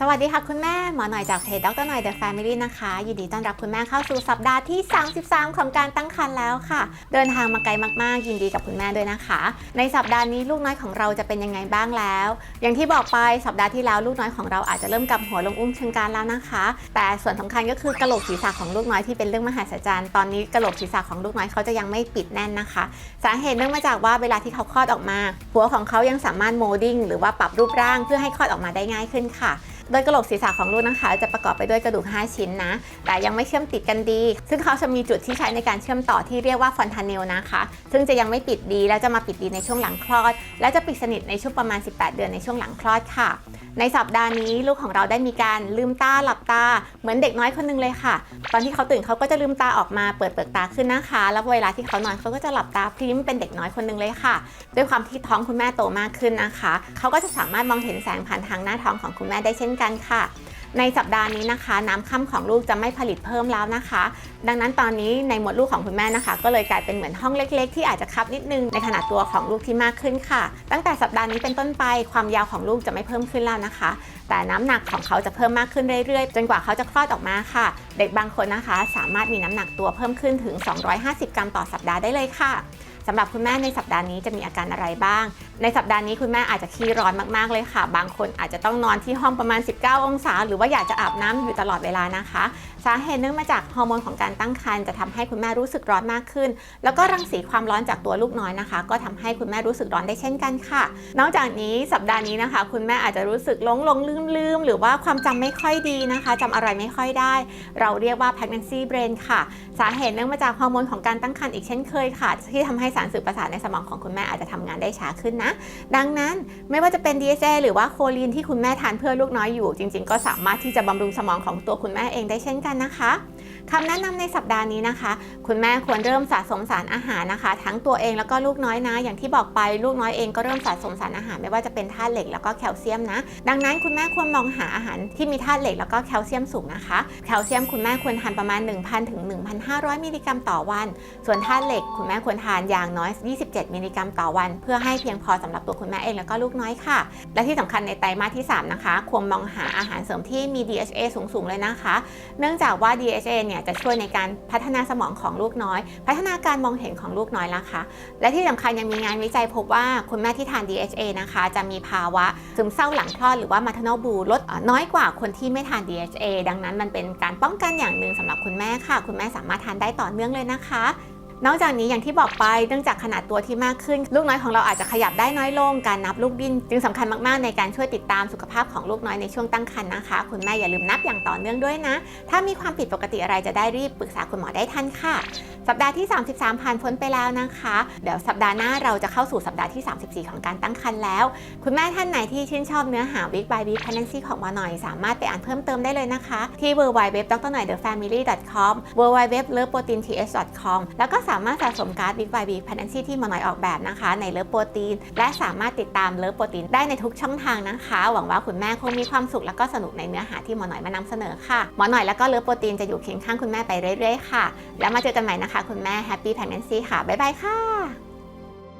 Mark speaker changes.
Speaker 1: สวัสดีค่ะคุณแม่หมอหน่อยจากเพจดรหน่อย The Family นะคะ ยินดีต้อนรับคุณแม่เข้าสู่สัปดาห์ที่ 33 ของการตั้งครรภ์แล้วค่ะ เดินทางมาไกลมาก ๆ ยินดีกับคุณแม่ด้วยนะคะ ในสัปดาห์นี้ลูกน้อยของเราจะเป็นยังไงบ้างแล้ว อย่างที่บอกไปสัปดาห์ที่แล้วลูกน้อยของเราอาจจะเริ่มกลับหัวลงอุ้งเชิงการแล้วนะคะ แต่ส่วนสำคัญก็คือกระโหลกศีรษะของลูกน้อยที่เป็นเรื่องมหัศจรรย์ตอนนี้กระโหลกศีรษะของลูกน้อยเขาจะยังไม่ปิดแน่นนะคะ สาเหตุเนื่องมาจากว่าเวลาที่เขาคลอดออกมา หัวของเขายังสามารถโมดิ้งหรือว่าปรับรูปร่างเพื่อให้คลอดออกมาได้ง่ายขึ้นค่ะโดยกระโหลกศีรษะของลูกนะคะ จะประกอบไปด้วยกระดูก 5 ชิ้นนะ แต่ยังไม่เชื่อมติดกันดี ซึ่งเขาจะมีจุดที่ใช้ในการเชื่อมต่อที่เรียกว่าฟอนทาเนลนะคะ ซึ่งจะยังไม่ปิดดีแล้วจะมาปิดดีในช่วงหลังคลอด และจะปิดสนิทในช่วงประมาณ 18 เดือนในช่วงหลังคลอดค่ะ ในสัปดาห์นี้ลูกของเราได้มีการลืมตาหลับตา เหมือนเด็กน้อยคนนึงเลยค่ะ ตอนที่เขาตื่นเขาก็จะลืมตาออกมาเปิดเปลือกตาขึ้นนะคะ แล้วเวลาที่เขานอนเขาก็จะหลับตาพริ้มเป็นเด็กน้อยคนนึงเลยค่ะ ด้วยความที่ท้องคุณแม่โตมากขึ้นนะคะ เขาก็จะสามารถมองเห็นแสงผ่านทางหน้าท้องของคุณแม่ได้เช่นกันค่ะ ในสัปดาห์นี้นะคะ น้ำค่ำของลูกจะไม่ผลิตเพิ่มแล้วนะคะ ดังนั้นตอนนี้ในหมดลูกของคุณแม่นะคะ ก็เลยกลายเป็นเหมือนห้องเล็ก ๆ ที่อาจจะคับนิดนึงในขนาดตัวของลูกที่มากขึ้นค่ะ ตั้งแต่สัปดาห์นี้เป็นต้นไปความยาวของลูกจะไม่เพิ่มขึ้นแล้วนะคะ แต่น้ำหนักของเขาจะเพิ่มมากขึ้นเรื่อยๆ จนกว่าเขาจะคลอดออกมาค่ะ เด็กบางคนนะคะ สามารถมีน้ำหนักตัวเพิ่มขึ้นถึง 250 กรัมต่อสัปดาห์ได้เลยค่ะสำหรับคุณแม่ในสัปดาห์นี้จะมีอาการอะไรบ้าง ในสัปดาห์นี้คุณแม่อาจจะขี้ร้อนมากๆเลยค่ะ บางคนอาจจะต้องนอนที่ห้องประมาณ 19 องศา หรือว่าอยากจะอาบน้ำอยู่ตลอดเวลานะคะ สาเหตุเนื่องมาจากฮอร์โมนของการตั้งครรภ์จะทำให้คุณแม่รู้สึกร้อนมากขึ้น แล้วก็รังสีความร้อนจากตัวลูกน้อยนะคะ ก็ทำให้คุณแม่รู้สึกร้อนได้เช่นกันค่ะ นอกจากนี้สัปดาห์นี้นะคะ คุณแม่อาจจะรู้สึกหลงหลงลืมลืมหรือว่าความจำไม่ค่อยดีนะคะจำอะไรไม่ค่อยได้ เราเรียกว่า pregnancy brain ค่ะ สาเหตุเนื่องมาจากฮอร์โมนของการตั้งครรภ์อีกเช่นเคยค่ะ ที่ทำให้สารสื่อประสาทในสมองของคุณแม่อาจจะทำงานได้ช้าขึ้นนะดังนั้นไม่ว่าจะเป็น DHA หรือว่าโคลีนที่คุณแม่ทานเพื่อลูกน้อยอยู่ จริง ๆ ก็สามารถที่จะบำรุงสมองของตัวคุณแม่เองได้เช่นกันนะคะ คำแนะนำในสัปดาห์นี้นะคะ คุณแม่ควรเริ่มสะสมสารอาหารนะคะ ทั้งตัวเองแล้วก็ลูกน้อยนะ อย่างที่บอกไปลูกน้อยเองก็เริ่มสะสมสารอาหารไม่ว่าจะเป็นธาตุเหล็กแล้วก็แคลเซียมนะ ดังนั้นคุณแม่ควรมองหาอาหารที่มีธาตุเหล็กแล้วก็แคลเซียมสูงนะคะ แคลเซียมคุณแม่ควรทานประมาณ 1,000ถึง1,500 มิลลิกรัมต่อวัน ส่วนธาตุเหล็ก คุณแม่ควรทานอย่างน้อย 27 มิลลิกรัมต่อวัน เพื่อให้เพียงพอสำหรับตัวคุณแม่เองแล้วก็ลูกน้อยค่ะ และที่สำคัญในไตรมาสที่ 3 นะคะ ควรมองหาอาหารเสริมที่มี DHA สูงๆเลยนะคะ เนื่องจากว่า DHA เนี่ยจะช่วยในการพัฒนาสมองของลูกน้อย พัฒนาการมองเห็นของลูกน้อยละคะ และที่สำคัญยังมีงานวิจัยพบว่าคุณแม่ที่ทาน DHA นะคะ จะมีภาวะซึมเศร้าหลังคลอดหรือว่า maternal blue ลดน้อยกว่าคนที่ไม่ทาน DHA ดังนั้นมันเป็นการป้องกันอย่างหนึ่งสำหรับคุณแม่ค่ะ คุณแม่สามารถทานได้ต่อเนื่องเลยนะคะ นอกจากนี้อย่างที่บอกไปเนื่องจากขนาดตัวที่มากขึ้น ลูกน้อยของเราอาจจะขยับได้น้อยลงการนับลูกดิ้นจึงสำคัญมากๆในการช่วยติดตามสุขภาพของลูกน้อยในช่วงตั้งครรภ์นะคะ คุณแม่อย่าลืมนับอย่างต่อเนื่องด้วยนะ ถ้ามีความผิดปกติอะไรจะได้รีบปรึกษาคุณหมอได้ทันค่ะ สัปดาห์ที่ 33 ผ่านพ้นไปแล้วนะคะ เดี๋ยวสัปดาห์หน้าเราจะเข้าสู่สัปดาห์ที่ 34 ของการตั้งครรภ์แล้ว คุณแม่ท่านไหนที่ชื่นชอบเนื้อหา Week by Week Pregnancy ของหมอหน่อย สามารถไปอ่านเพิ่มเติมได้เลยนะคะ ที่ www d r หน่อย thefamily.com www l o v e p r o t e i n t h com แล้วก็สามารถสะสมการ์ด Week by Week Pregnancy ที่หมอหน่อยออกแบบนะคะ ในเลิฟโปรตีน และสามารถติดตามเลิฟโปรตีนได้ในทุกช่องทางนะคะ หวังว่าคุณแม่คงมีความสุขและก็สนุกในเนื้อหาที่หมอหน่อยมานำเสนอค่ะหมอหน่อยแล้วก็เลิฟโปรตีนจะอยู่เคียงข้างคุณแม่ไปเรื่อยๆค่ะ แล้วมาเจอกันใหม่นะคะ คุณแม่แฮปปี้แพเนนซี่ค่ะบ๊ายบายค่ะ